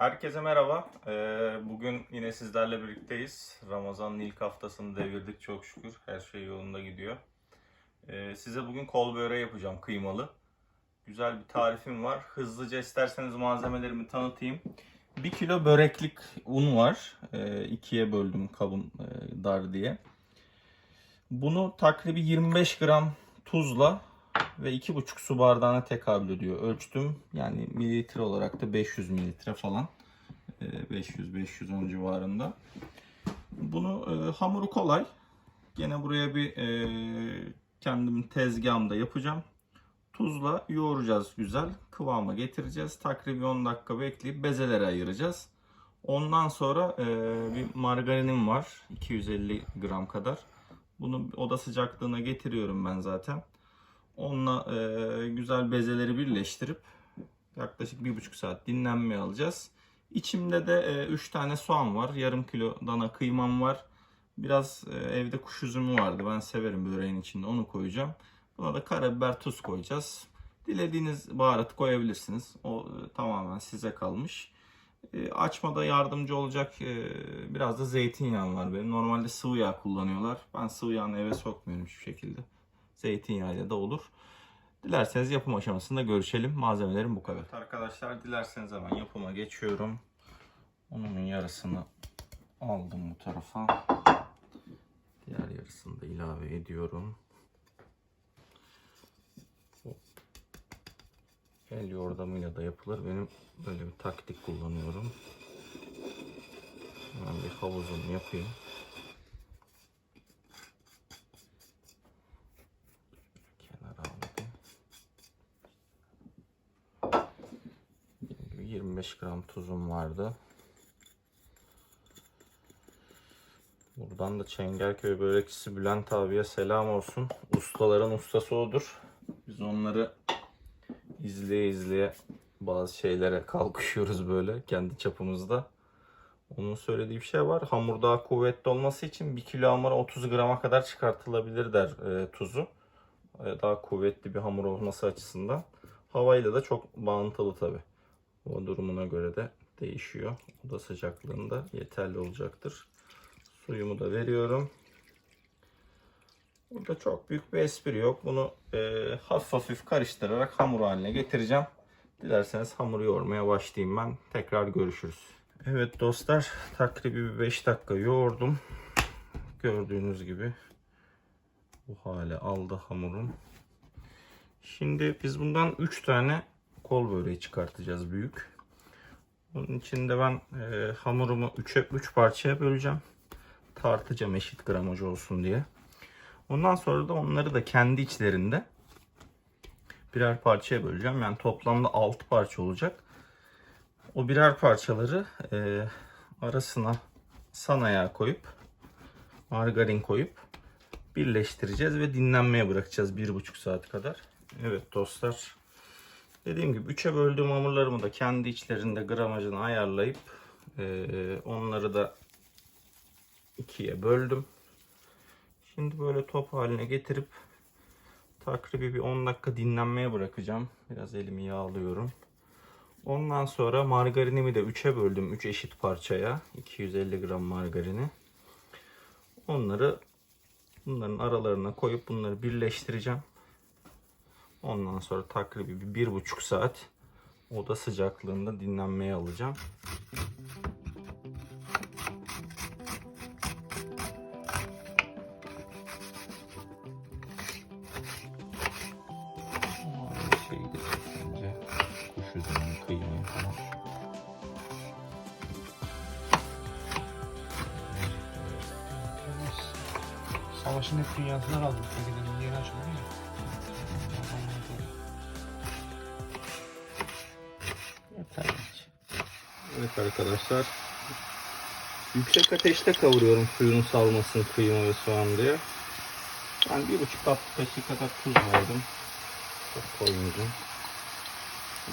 Herkese merhaba. Ee, bugün yine sizlerle birlikteyiz. Ramazan'ın ilk haftasını devirdik çok şükür. Her şey yolunda gidiyor. Ee, size bugün kol böreği yapacağım kıymalı. Güzel bir tarifim var. Hızlıca isterseniz malzemelerimi tanıtayım. 1 kilo böreklik un var. Ee, ikiye böldüm kabım e, dar diye. Bunu takribi 25 gram tuzla ve 2,5 su bardağına tekabül ediyor. Ölçtüm yani mililitre olarak da 500 mililitre falan. 500-510 civarında. Bunu e, hamuru kolay. Gene buraya bir e, kendim tezgahımda yapacağım. Tuzla yoğuracağız güzel. Kıvama getireceğiz. Takribi 10 dakika bekleyip bezelere ayıracağız. Ondan sonra e, bir margarinim var. 250 gram kadar. Bunu oda sıcaklığına getiriyorum ben zaten. Onunla e, güzel bezeleri birleştirip yaklaşık bir buçuk saat dinlenmeye alacağız. İçimde de 3 tane soğan var. Yarım kilo dana kıymam var. Biraz e, evde kuş üzümü vardı. Ben severim böreğin içinde. Onu koyacağım. Buna da karabiber, tuz koyacağız. Dilediğiniz baharatı koyabilirsiniz. O e, tamamen size kalmış. E, açmada yardımcı olacak e, biraz da zeytinyağım var benim. Normalde sıvı yağ kullanıyorlar. Ben sıvı yağını eve sokmuyorum hiçbir şekilde. Zeytinyağıyla da olur. Dilerseniz yapım aşamasında görüşelim. Malzemelerim bu kadar. Evet arkadaşlar dilerseniz hemen yapıma geçiyorum. Ununun yarısını aldım bu tarafa. Diğer yarısını da ilave ediyorum. El yordamıyla da yapılır. Benim böyle bir taktik kullanıyorum. Hemen bir havuzumu yapayım. Kenara aldım. 25 gram tuzum vardı. Buradan da Çengelköy börekçisi Bülent abiye selam olsun. Ustaların ustası odur. Biz onları izleye izleye bazı şeylere kalkışıyoruz böyle kendi çapımızda. Onun söylediği bir şey var. Hamur daha kuvvetli olması için 1 kilo hamura 30 grama kadar çıkartılabilir der e, tuzu. E, daha kuvvetli bir hamur olması açısından. Havayla da çok bağıntılı tabi. O durumuna göre de değişiyor. Oda sıcaklığında yeterli olacaktır. Suyumu da veriyorum. Burada çok büyük bir espri yok. Bunu e, hafif hafif karıştırarak hamur haline getireceğim. Dilerseniz hamuru yoğurmaya başlayayım ben. Tekrar görüşürüz. Evet dostlar takribi bir 5 dakika yoğurdum. Gördüğünüz gibi bu hale aldı hamurum. Şimdi biz bundan 3 tane kol böreği çıkartacağız büyük. Bunun içinde ben e, hamurumu 3'e 3 parçaya böleceğim. Tartacağım eşit gramaj olsun diye. Ondan sonra da onları da kendi içlerinde birer parçaya böleceğim. Yani toplamda 6 parça olacak. O birer parçaları e, arasına sanaya koyup margarin koyup birleştireceğiz ve dinlenmeye bırakacağız 1,5 saat kadar. Evet dostlar. Dediğim gibi 3'e böldüğüm hamurlarımı da kendi içlerinde gramajını ayarlayıp e, onları da 2'ye böldüm. Şimdi böyle top haline getirip takribi bir 10 dakika dinlenmeye bırakacağım. Biraz elimi yağlıyorum. Ondan sonra margarinimi de 3'e böldüm. 3 eşit parçaya. 250 gram margarini. Onları bunların aralarına koyup bunları birleştireceğim. Ondan sonra takribi bir, bir buçuk saat oda sıcaklığında dinlenmeye alacağım. Savaşın hep dünyasına kaldık. Ege'nin yeni açıldı ya. Evet arkadaşlar. Yüksek ateşte kavuruyorum suyunu salmasın kıyma ve soğan diye. Ben bir buçuk tatlı kaşığı kadar tuz verdim. Çok koymayacağım.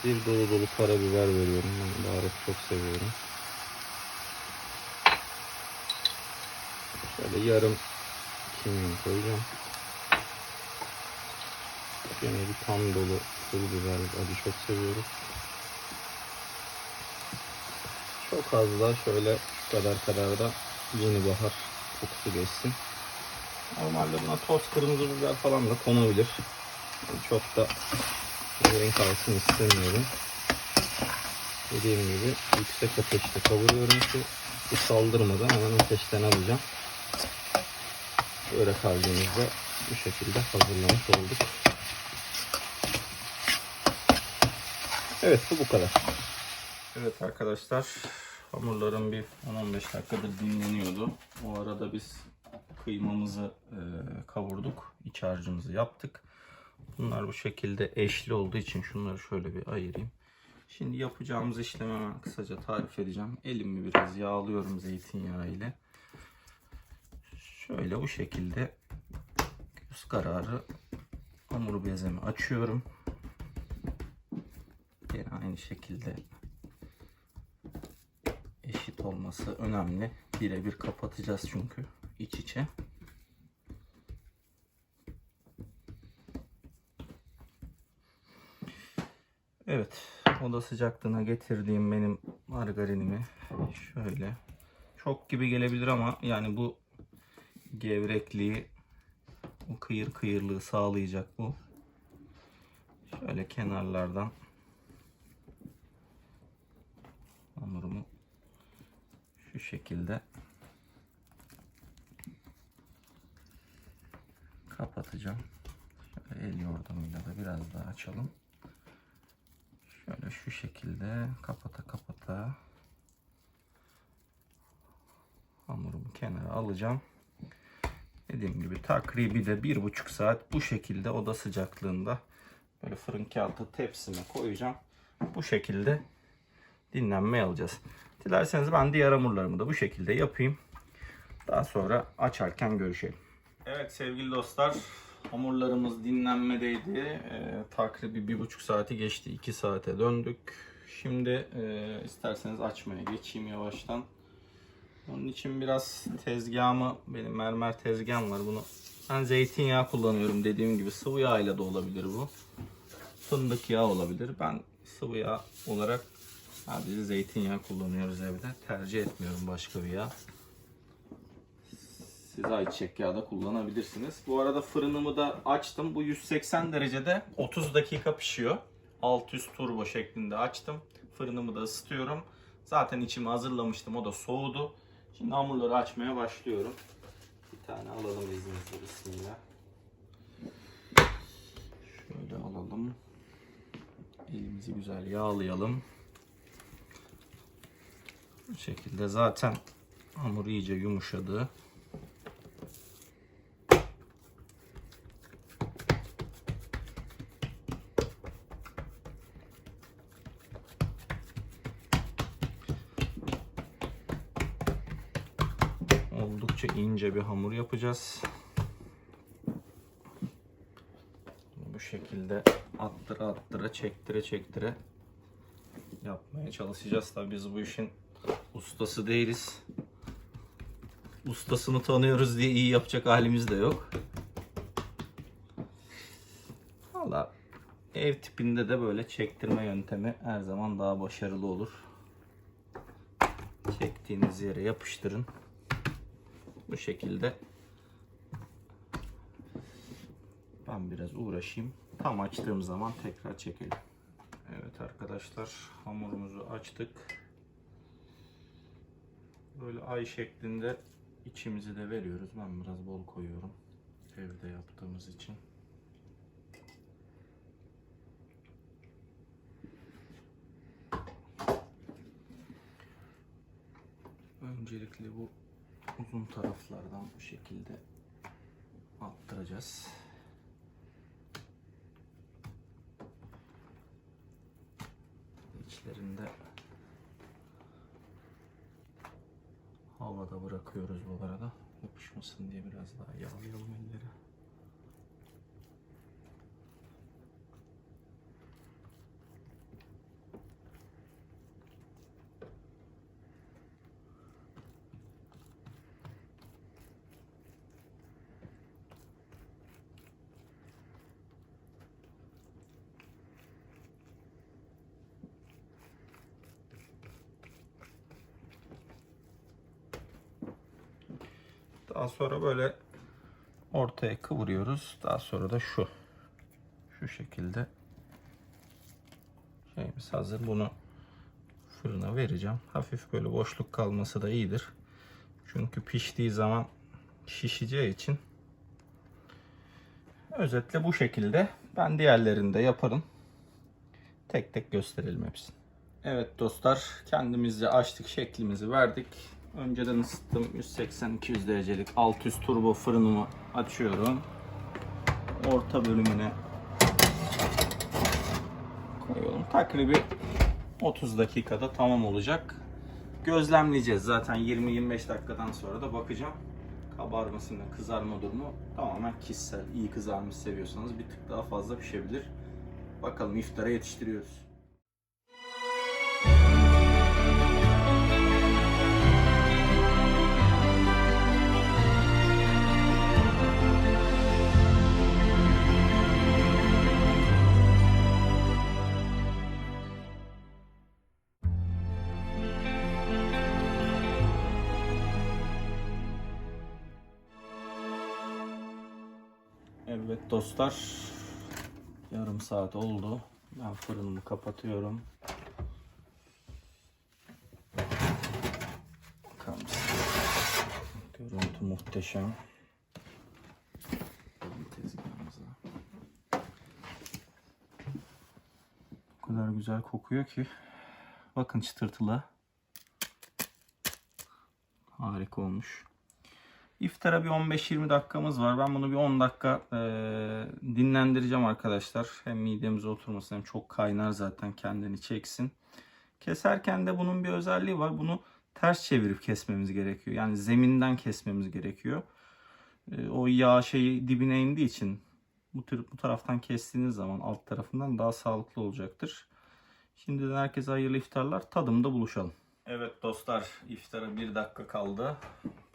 Bir dolu dolu karabiber veriyorum. Ben baharat çok seviyorum. Şöyle yarım kimyon koyacağım. Yine bir tam dolu pul biber acı çok seviyorum. Çok az da şöyle şu kadar kadar da yeni bahar kokusu geçsin. Normalde buna toz kırmızı biber falan da konabilir. Yani çok da renk kalsın istemiyorum. Dediğim gibi yüksek ateşte kavuruyorum ki bu saldırmadan hemen ateşten alacağım. Böyle kaldığımızda bu şekilde hazırlamış olduk. Evet bu kadar. Evet arkadaşlar hamurlarım bir 10-15 dakikadır dinleniyordu. O arada biz kıymamızı e, kavurduk. iç harcımızı yaptık. Bunlar bu şekilde eşli olduğu için şunları şöyle bir ayırayım. Şimdi yapacağımız işlemi hemen kısaca tarif edeceğim. Elimi biraz yağlıyorum zeytinyağı ile. Şöyle bu şekilde göz kararı hamur bezemi açıyorum. Yine aynı şekilde olması önemli. Birebir kapatacağız çünkü iç içe. Evet, oda sıcaklığına getirdiğim benim margarinimi şöyle çok gibi gelebilir ama yani bu gevrekliği o kıyır kıyırlığı sağlayacak bu. Şöyle kenarlardan hamurumu şu şekilde kapatacağım. Şöyle el yordamıyla da biraz daha açalım. Şöyle şu şekilde kapata kapata hamurumu kenara alacağım. Dediğim gibi takribi de bir buçuk saat bu şekilde oda sıcaklığında böyle fırın kağıdı tepsime koyacağım. Bu şekilde dinlenmeye alacağız. Dilerseniz ben diğer hamurlarımı da bu şekilde yapayım. Daha sonra açarken görüşelim. Evet sevgili dostlar hamurlarımız dinlenmedeydi. Ee, takribi bir buçuk saati geçti. 2 saate döndük. Şimdi e, isterseniz açmaya geçeyim yavaştan. Onun için biraz tezgahımı, benim mermer tezgahım var. Bunu ben zeytinyağı kullanıyorum dediğim gibi. Sıvı yağ ile de olabilir bu. Fındık yağı olabilir. Ben sıvı yağ olarak sadece zeytinyağı kullanıyoruz evde. Tercih etmiyorum başka bir yağ. Size ayçiçek yağı da kullanabilirsiniz. Bu arada fırınımı da açtım. Bu 180 derecede 30 dakika pişiyor. Alt üst turbo şeklinde açtım. Fırınımı da ısıtıyorum. Zaten içimi hazırlamıştım. O da soğudu. Şimdi hamurları açmaya başlıyorum. Bir tane alalım izninizle. Bismillah. Şöyle alalım. Elimizi güzel yağlayalım. Bu şekilde zaten hamur iyice yumuşadı. Oldukça ince bir hamur yapacağız. Bu şekilde attıra attıra çektire çektire yapmaya çalışacağız. Tabii biz bu işin ustası değiliz. Ustasını tanıyoruz diye iyi yapacak halimiz de yok. Valla ev tipinde de böyle çektirme yöntemi her zaman daha başarılı olur. Çektiğiniz yere yapıştırın. Bu şekilde ben biraz uğraşayım. Tam açtığım zaman tekrar çekelim. Evet arkadaşlar hamurumuzu açtık. Böyle ay şeklinde içimizi de veriyoruz. Ben biraz bol koyuyorum. Evde yaptığımız için. Öncelikle bu uzun taraflardan bu şekilde attıracağız. İçlerinde bırakıyoruz bu arada. Yapışmasın diye biraz daha yağlayalım elleri. Daha sonra böyle ortaya kıvırıyoruz. Daha sonra da şu. Şu şekilde şeyimiz hazır. Bunu fırına vereceğim. Hafif böyle boşluk kalması da iyidir. Çünkü piştiği zaman şişeceği için özetle bu şekilde. Ben diğerlerini de yaparım. Tek tek gösterelim hepsini. Evet dostlar kendimizce açtık şeklimizi verdik. Önceden ısıttım 180-200 derecelik alt üst turbo fırınımı açıyorum. Orta bölümüne koyuyorum. Takribi 30 dakikada tamam olacak. Gözlemleyeceğiz zaten 20-25 dakikadan sonra da bakacağım. Kabarmasını, kızarma durumu tamamen kişisel. İyi kızarmış seviyorsanız bir tık daha fazla pişebilir. Bakalım iftara yetiştiriyoruz. Evet dostlar. Yarım saat oldu. Ben fırınımı kapatıyorum. Bakar? Görüntü muhteşem. Tezgahımıza. O kadar güzel kokuyor ki. Bakın çıtırtılı. Harika olmuş. İftara bir 15-20 dakikamız var. Ben bunu bir 10 dakika e, dinlendireceğim arkadaşlar. Hem midemize oturmasın hem çok kaynar zaten kendini çeksin. Keserken de bunun bir özelliği var. Bunu ters çevirip kesmemiz gerekiyor. Yani zeminden kesmemiz gerekiyor. E, o yağ şeyi dibine indiği için bu, tür, bu taraftan kestiğiniz zaman alt tarafından daha sağlıklı olacaktır. Şimdiden herkese hayırlı iftarlar. Tadımda buluşalım. Evet dostlar iftara bir dakika kaldı.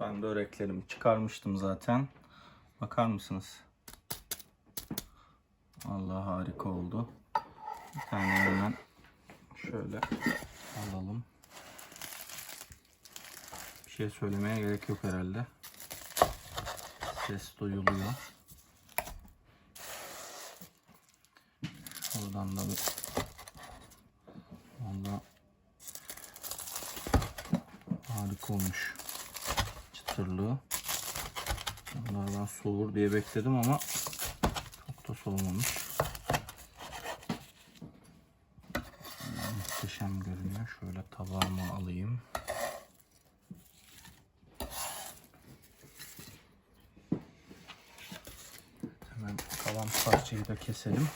Ben böreklerimi çıkarmıştım zaten. Bakar mısınız? Allah harika oldu. Bir tane hemen şöyle alalım. Bir şey söylemeye gerek yok herhalde. Ses duyuluyor. Oradan da bir olmuş. Çıtırlığı. Bunlardan soğur diye bekledim ama çok da soğumamış. Muhteşem görünüyor. Şöyle tabağıma alayım. Hemen kalan parçayı da keselim.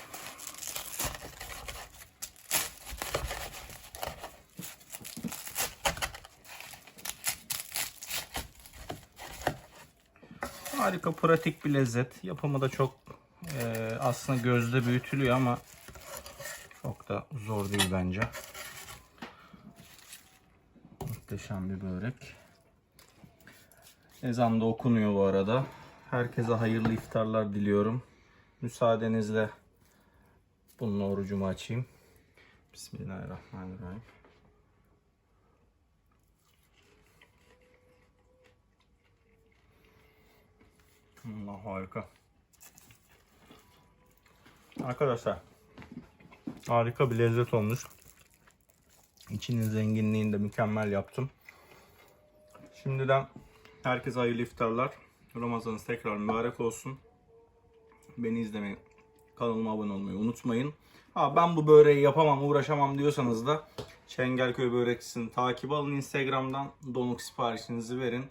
Harika pratik bir lezzet. Yapımı da çok e, aslında gözde büyütülüyor ama çok da zor değil bence. Muhteşem bir börek. Ezan da okunuyor bu arada. Herkese hayırlı iftarlar diliyorum. Müsaadenizle bununla orucumu açayım. Bismillahirrahmanirrahim. Allah harika. Arkadaşlar harika bir lezzet olmuş. İçinin zenginliğini de mükemmel yaptım. Şimdiden herkese hayırlı iftarlar. Ramazanınız tekrar mübarek olsun. Beni izlemeyi, kanalıma abone olmayı unutmayın. Ha, ben bu böreği yapamam, uğraşamam diyorsanız da Çengelköy Börekçisi'ni takip alın Instagram'dan. Donuk siparişinizi verin.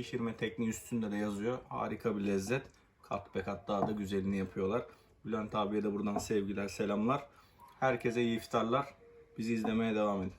Pişirme tekniği üstünde de yazıyor. Harika bir lezzet. Kat be kat daha da güzelini yapıyorlar. Bülent abiye de buradan sevgiler, selamlar. Herkese iyi iftarlar. Bizi izlemeye devam edin.